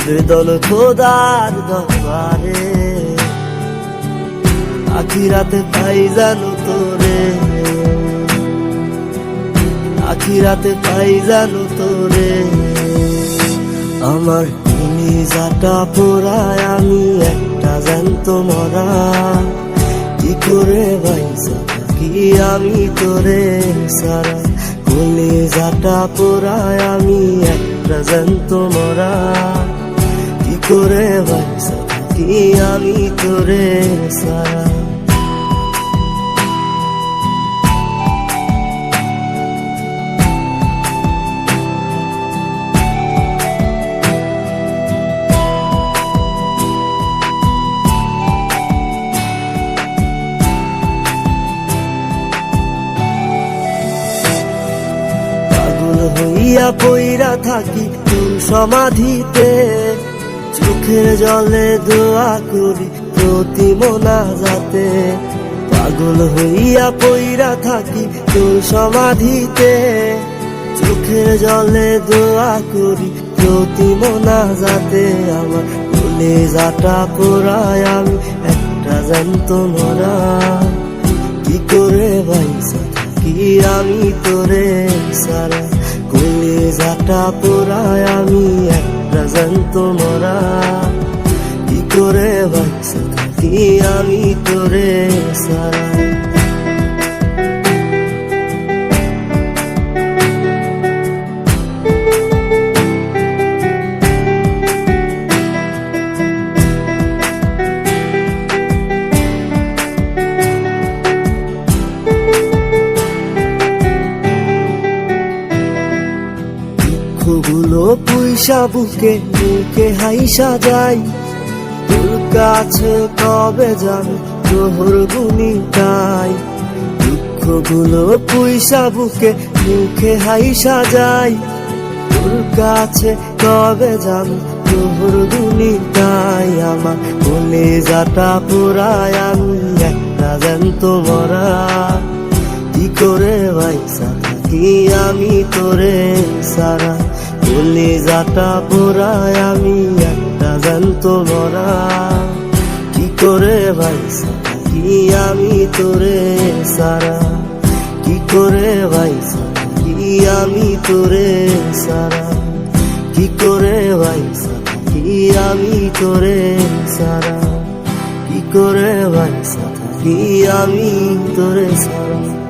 আবেদন খোদার দরবারে। আখিরাতে পাই জানো তোরে। আখিরাতে পাই জানো তোরে। আমার তুমি যাটা পোড়ায়, আমি একটা জ্যান্ত মরা। কি করে বাইসা কি আমি তোরে? সারা কলে যাটা পোড়ায়, আমি একটা জ্যান্ত মরা। করে কি আমি তোরে সারা হইয়া পইরা থাকি তোর সমাধিতে? চোখের জলে দোয়া করি প্রতি মোনা যাতে পাগল হইয়া পইরা থাকি তোর সমাধিতে। চোখের জলে দোয়া করি প্রতি মোনা যাতে আমার ভুলে যাটা পোড়ায় আমি, একটা জ্যান্ত মরা। কি করে বাইসা কি আমি তোরে সারা? কইলে যাটা পোড়ায় আমি একটা জ্যান্ত মরা কি করে বাইসা থাকি আমি তোরে সারা দুঃখগুলো পুইসা বুকে মুখে হাইসা যাই তোর কাছে কবে যাবে তোহর গুনি তাই দুঃখগুলো পুইসা বুকে, মুখে হাইসা যাই তোর কাছে কবে যাবে তোহর গুনি তাই আমার বলে যাটা পুরায় আমি একটা জ্যান্ত মরা কি করে ভাইসা থাকি আমি তোরে সারা? বলি যাটা পোড়ায় আমি একটা জ্যান্ত মরা। কি করে ভাইসা থাকি আমি তোরে সারা? কি করে ভাইসা থাকি আমি তোরে সারা? কি করে ভাইসা থাকি আমি তোরে সারা? কি করে ভাইসা থাকি আমি তোরে সারা?